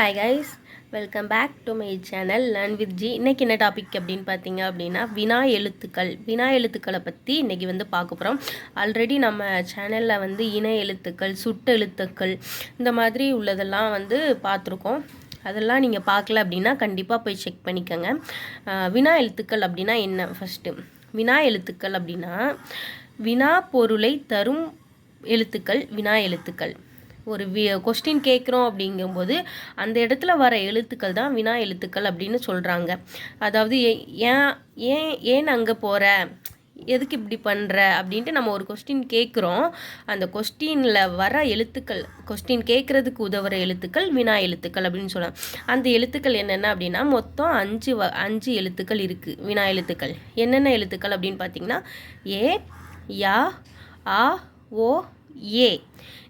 Hi guys welcome back to my channel learn with G இன்றைக்கி என்ன topic அப்படின்னு பார்த்தீங்க அப்படின்னா வினா எழுத்துக்கள். வினா எழுத்துக்களை பற்றி இன்றைக்கி வந்து பார்க்க போகிறோம் ஆல்ரெடி நம்ம சேனலில் வந்து இன எழுத்துக்கள் சுட்டு எழுத்துக்கள் இந்த மாதிரி உள்ளதெல்லாம் வந்து பார்த்துருக்கோம். அதெல்லாம் நீங்கள் பார்க்கல அப்படின்னா கண்டிப்பாக போய் செக் பண்ணிக்கோங்க. வினா எழுத்துக்கள் அப்படின்னா என்ன? ஃபஸ்ட்டு வினா எழுத்துக்கள் அப்படின்னா வினா பொருளை தரும் எழுத்துக்கள் வினா எழுத்துக்கள். ஒரு வி கொஸ்டின் கேட்குறோம் அப்படிங்கும்போது அந்த இடத்துல வர எழுத்துக்கள் தான் வினா எழுத்துக்கள் அப்படின்னு சொல்கிறாங்க அதாவது ஏ- ஏன் ஏன் ஏன் அங்கே போகிற எதுக்கு இப்படி பண்ணுற அப்படின்ட்டு நம்ம ஒரு கொஸ்டின் கேட்குறோம். அந்த கொஸ்டினில் வர எழுத்துக்கள் கொஸ்டின் கேட்குறதுக்கு உதவுற எழுத்துக்கள் வினா எழுத்துக்கள் அப்படின்னு சொல்லலாம். அந்த எழுத்துக்கள் என்னென்ன அப்படின்னா மொத்தம் அஞ்சு வ அஞ்சு எழுத்துக்கள் இருக்குது வினா எழுத்துக்கள். என்னென்ன எழுத்துக்கள் அப்படின்னு பார்த்தீங்கன்னா ஏ யா ஆ ஓ ஏ.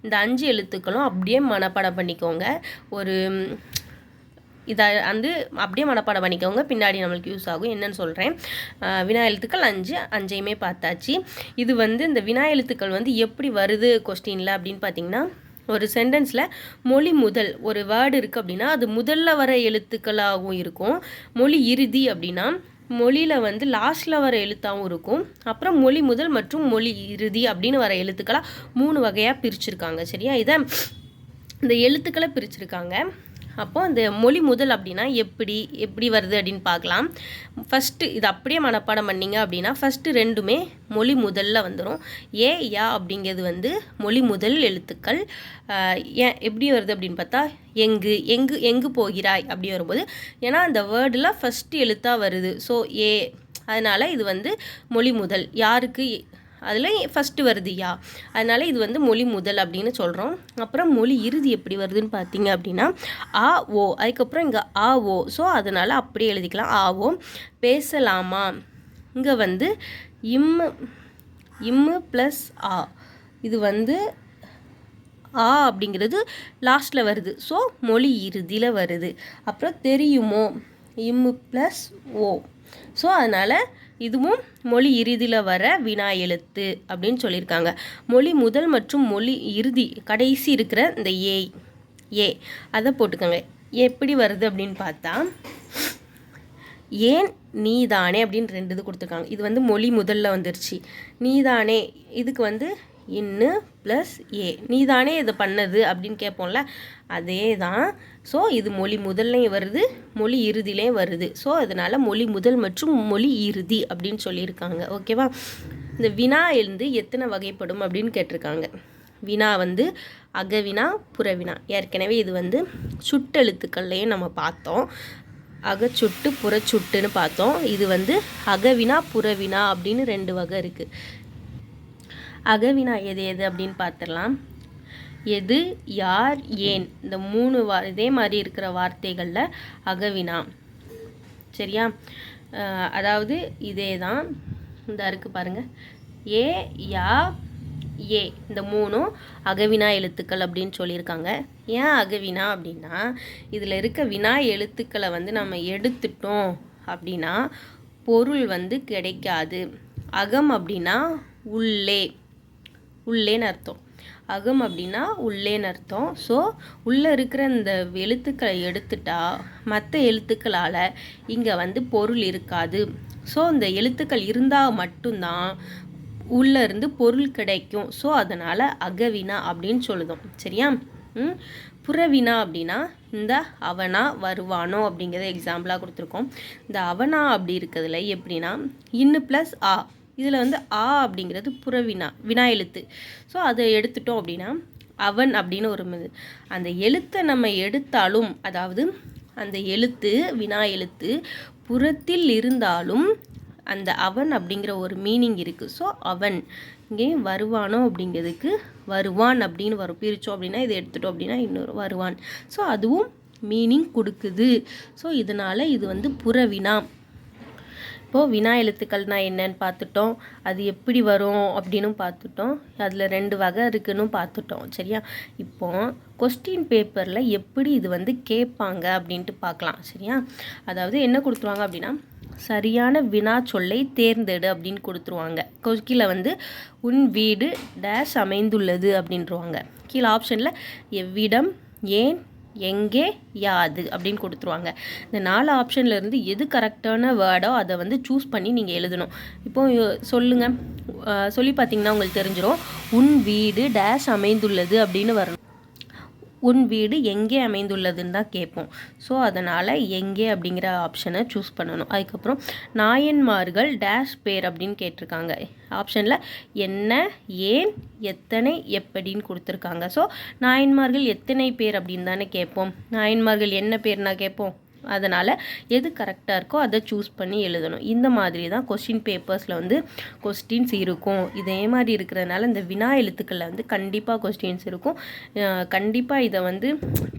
இந்த அஞ்சு எழுத்துக்களும் அப்படியே மனப்பாடம் பண்ணிக்கோங்க. ஒரு இதை வந்து அப்படியே மனப்பாடம் பண்ணிக்கோங்க. பின்னாடி நம்மளுக்கு யூஸ் ஆகும். என்னன்னு சொல்கிறேன் வினா எழுத்துக்கள் அஞ்சு அஞ்சையுமே பார்த்தாச்சு. இது வந்து இந்த வினா எழுத்துக்கள் வந்து எப்படி வருது கொஸ்டினில் அப்படின்னு பார்த்தீங்கன்னா ஒரு சென்டென்ஸில் மொழி முதல் ஒரு வேர்டு இருக்குது அப்படின்னா அது முதல்ல வர எழுத்துக்களாகவும் இருக்கும். மொழி இறுதி அப்படின்னா மொழியில் வந்து லாஸ்ட்டில் வர எழுத்தாகவும் இருக்கும். அப்புறம் மொழி முதல் மற்றும் மொழி இறுதி அப்படின்னு வர எழுத்துக்களாக மூணு வகையாக பிரிச்சிருக்காங்க. சரியா? இதை இந்த எழுத்துக்களை பிரிச்சிருக்காங்க. அப்போது அந்த மொழி முதல் அப்படின்னா எப்படி எப்படி வருது அப்படின்னு பார்க்கலாம். ஃபஸ்ட்டு இது அப்படியே மனப்பாடம் பண்ணீங்க அப்படின்னா ஃபஸ்ட்டு ரெண்டுமே மொழி முதல்ல வந்துடும் ஏ யா அப்படிங்கிறது வந்து மொழி முதல் எழுத்துக்கள். ஏன் எப்படி வருது அப்படின்னு பார்த்தா எங்கு எங்கு எங்கு போகிறாய் அப்படி வரும்போது ஏன்னா அந்த வேர்டில் ஃபஸ்ட்டு எழுத்தாக வருது. ஸோ ஏ அதனால் இது வந்து மொழி முதல். யாருக்கு அதில் ஃபஸ்ட்டு வருது யா. அதனால் இது வந்து மொழி முதல் அப்படின்னு சொல்கிறோம் அப்புறம் மொழி இறுதி எப்படி வருதுன்னு பார்த்தீங்க அப்படின்னா ஆ ஓ. அதுக்கப்புறம் இங்கே ஆ ஓ. ஸோ அதனால் அப்படியே எழுதிக்கலாம். ஆ ஓ. பேசலாமா? இங்கே வந்து இம்மு இம்மு ப்ளஸ் ஆ. இது வந்து ஆ அப்படிங்கிறது லாஸ்ட்டில் வருது. ஸோ மொழி இறுதியில் வருது. அப்புறம் தெரியுமோ? இம்மு ப்ளஸ் ஓ. ஸோ அதனால் இதுவும் மொழி இறுதியில் வர வினா எழுத்து அப்படின்னு சொல்லியிருக்காங்க. மொழி முதல் மற்றும் மொழி இறுதி கடைசி இருக்கிற இந்த ஏ ஏ அதை போட்டுக்கோங்க. எப்படி வருது அப்படின்னு பார்த்தா ஏன் நீ தானே அப்படின்னு ரெண்டு இது கொடுத்துருக்காங்க. இது வந்து மொழி முதல்ல வந்துருச்சு. நீதானே இதுக்கு வந்து இன்னு ப்ளஸ் ஏ. நீ தானே இதை பண்ணது அப்படின்னு கேட்போம்ல அதே தான் ஸோ இது மொழி முதல்லையும் வருது மொழி இறுதியிலையும் வருது. ஸோ அதனால் மொழி முதல் மற்றும் மொழி இறுதி அப்படின்னு சொல்லியிருக்காங்க. ஓகேவா இந்த வினா எழுந்து எத்தனை வகைப்படும் அப்படின்னு கேட்டிருக்காங்க. வினா வந்து அகவினா புறவினா. ஏற்கனவே இது வந்து சுட்டெழுத்துக்கள்லையும் நம்ம பார்த்தோம். அகச்சுட்டு புறச்சுட்டுன்னு பார்த்தோம். இது வந்து அகவினா புறவினா அப்படின்னு ரெண்டு வகை இருக்குது அகவினா எது எது அப்படின்னு பார்த்துடலாம். எது யார் ஏன்? இந்த மூணு வா இதே மாதிரி இருக்கிற வார்த்தைகளில் அகவினா. சரியா? அதாவது இதே தான். இந்த இருக்கு பாருங்கள் ஏ யா ஏ. இந்த மூணும் அகவினா எழுத்துக்கள் அப்படின்னு சொல்லியிருக்காங்க. ஏன் அகவினா அப்படின்னா இதில் இருக்க வினா எழுத்துக்களை வந்து நம்ம எடுத்துட்டோம் அப்படின்னா பொருள் வந்து கிடைக்காது. அகம் அப்படின்னா உள்ளே. உள்ளேன்னு அர்த்தம். அகம் அப்படின்னா உள்ளேன்னு அர்த்தம். ஸோ உள்ளே இருக்கிற இந்த எழுத்துக்களை எடுத்துட்டா மற்ற எழுத்துக்களால் இங்கே வந்து பொருள் இருக்காது. ஸோ இந்த எழுத்துக்கள் இருந்தால் மட்டும்தான் உள்ளே இருந்து பொருள் கிடைக்கும். ஸோ அதனால் அகவினா அப்படின்னு சொல்லுதோம். சரியா? ம்? புறவினா அப்படின்னா இந்த அவனா வருவானோ அப்படிங்கிறத எக்ஸாம்பிளாக கொடுத்துருக்கோம். இந்த அவனா அப்படி இருக்கிறதுல எப்படின்னா இன்னு ப்ளஸ் ஆ. இதில் வந்து ஆ அப்படிங்கிறது புறவினா வினா எழுத்து. ஸோ அதை எடுத்துட்டோம் அப்படின்னா அவன் அப்படின்னு ஒரு இது. அந்த எழுத்தை நம்ம எடுத்தாலும் அதாவது அந்த எழுத்து வினா எழுத்து புறத்தில் இருந்தாலும் அந்த அவன் அப்படிங்கிற ஒரு மீனிங் இருக்குது ஸோ அவன். இங்கே வருவானோ அப்படிங்கிறதுக்கு வருவான் அப்படின்னு வரும். பிரித்தோம் அப்படின்னா இதை எடுத்துட்டோம் அப்படின்னா இன்னொரு வருவான். ஸோ அதுவும் மீனிங் கொடுக்குது. ஸோ இதனால் இது வந்து புறவினா. இப்போது வினா எழுத்துக்கள்னா என்னன்னு பார்த்துட்டோம். அது எப்படி வரும் அப்படின்னு பார்த்துட்டோம். அதில் ரெண்டு வகை இருக்குன்னு பார்த்துட்டோம். சரியா? இப்போ கொஸ்டின் பேப்பரில் எப்படி இது வந்து கேட்பாங்க அப்படின்ட்டு பார்க்கலாம். சரியா? அதாவது என்ன கொடுத்துருவாங்க அப்படின்னா சரியான வினா சொல்லை தேர்ந்தெடு அப்படின்னு கொடுத்துருவாங்க. கொ- கீழே வந்து உன் வீடு டேஷ் அமைந்துள்ளது அப்படின்றவாங்க. கீழே ஆப்ஷனில் எவ்விடம் ஏன் எங்கே யாது அப்படின்னு கொடுத்துருவாங்க. இந்த நாலு ஆப்ஷன்லேருந்து எது கரெக்டான வேர்டோ அதை வந்து சூஸ் பண்ணி நீங்கள் எழுதணும். இப்போ சொல்லுங்கள் சொல்லி பார்த்தீங்கன்னா உங்களுக்கு தெரிஞ்சிடும் உன் வீடு டேஷ் அமைந்துள்ளது அப்படின்னு வரணும். உன் வீடு எங்கே அமைந்துள்ளதுன்னு தான் கேட்போம். ஸோ அதனால் எங்கே அப்படிங்கிற ஆப்ஷனை சூஸ் பண்ணணும். அதுக்கப்புறம் நாயன்மார்கள் டேஷ் பேர் அப்படின்னு கேட்டிருக்காங்க. ஆப்ஷனில் என்ன ஏன் எத்தனை எப்படின்னு கொடுத்துருக்காங்க. ஸோ நாயன்மார்கள் எத்தனை பேர் அப்படின்னு தானே கேட்போம். நாயன்மார்கள் என்ன பேர்னா கேட்போம்? அதனால் எது கரெக்டாக இருக்கோ அதை சூஸ் பண்ணி எழுதணும். இந்த மாதிரி தான் கொஸ்டின் பேப்பர்ஸில் வந்து கொஸ்டின்ஸ் இருக்கும். இதே மாதிரி இருக்கிறதுனால இந்த வினா எழுத்துக்களில் வந்து கண்டிப்பாக கொஸ்டின்ஸ் இருக்கும். கண்டிப்பாக இதை வந்து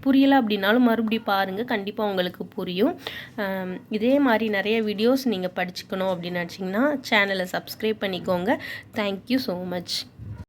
புரியலை அப்படின்னாலும் மறுபடியும் பாருங்கள் கண்டிப்பாக உங்களுக்கு புரியும். இதே மாதிரி நிறைய வீடியோஸ் நீங்கள் படிச்சுக்கணும் அப்படின்னு நினச்சிங்கன்னா சேனலை சப்ஸ்கிரைப் பண்ணிக்கோங்க. Thank you so much